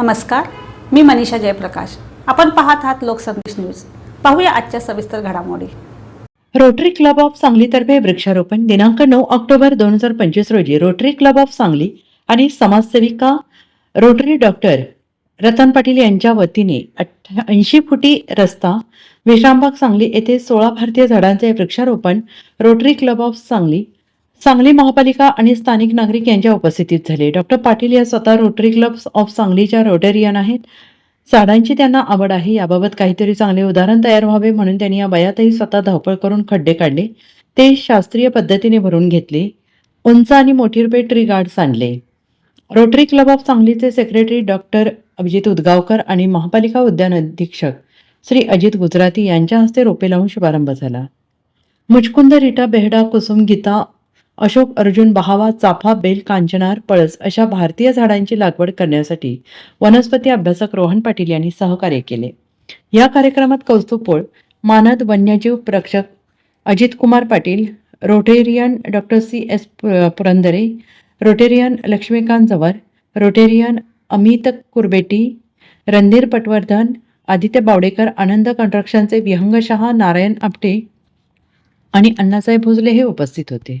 नमस्कार मी मनीषा जयप्रकाश. आपण पाहत आहात लोकसंदेश न्यूज. पाहूया आजच्या सविस्तर घडामोडी. रोटरी क्लब ऑफ सांगलीतर्फे वृक्षारोपण दिनांक नऊ ऑक्टोबर दोन हजार पंचवीस रोजी रोटरी क्लब ऑफ सांगली आणि समाजसेविका रोटरी डॉक्टर रतन पाटील यांच्या वतीने ऐंशी फुटी रस्ता विश्रामबाग सांगली येथे सोळा भारतीय झाडांचे वृक्षारोपण Rotary club of Sangli Sangli महापालिका आणि स्थानिक नागरिक यांच्या उपस्थितीत झाले. डॉक्टर पाटील या स्वतः रोटरी क्लब ऑफ सांगलीच्या रोटेरियन आहेत. झाडांची त्यांना आवड आहे. याबाबत काहीतरी चांगले उदाहरण तयार व्हावे म्हणून त्यांनी या वयातही स्वतः धावपळ करून खड्डे काढले. ते शास्त्रीय पद्धतीने भरून घेतले. उंच आणि मोठी रुपये ट्री गार्ड्स आणले रोटरी क्लब ऑफ सांगलीचे सेक्रेटरी डॉक्टर अभिजित उदगावकर आणि महापालिका उद्यान अधीक्षक श्री अजित गुजराती यांच्या हस्ते रोपे लावून शुभारंभ झाला. मुचकुंद रिटा बेहडा कुसुम गीता अशोक अर्जुन बहावा चाफा बेल कांचनार पळस अशा भारतीय झाडांची लागवड करण्यासाठी वनस्पती अभ्यासक रोहन पाटील यांनी सहकार्य केले. या कार्यक्रमात कौस्तुपोळ मानद वन्यजीव प्रक्षक Ajit Kumar Patil Rotarian doctor C. S. Purandare Rotarian Laxmikant Jawar Rotarian Amit Kurbeti Randhir Patwardhan Aditya Bawdekar Anand कंट्रक्शनचे विहंगशहा नारायण आपटे आणि अण्णासाहेब भोजले हे उपस्थित होते.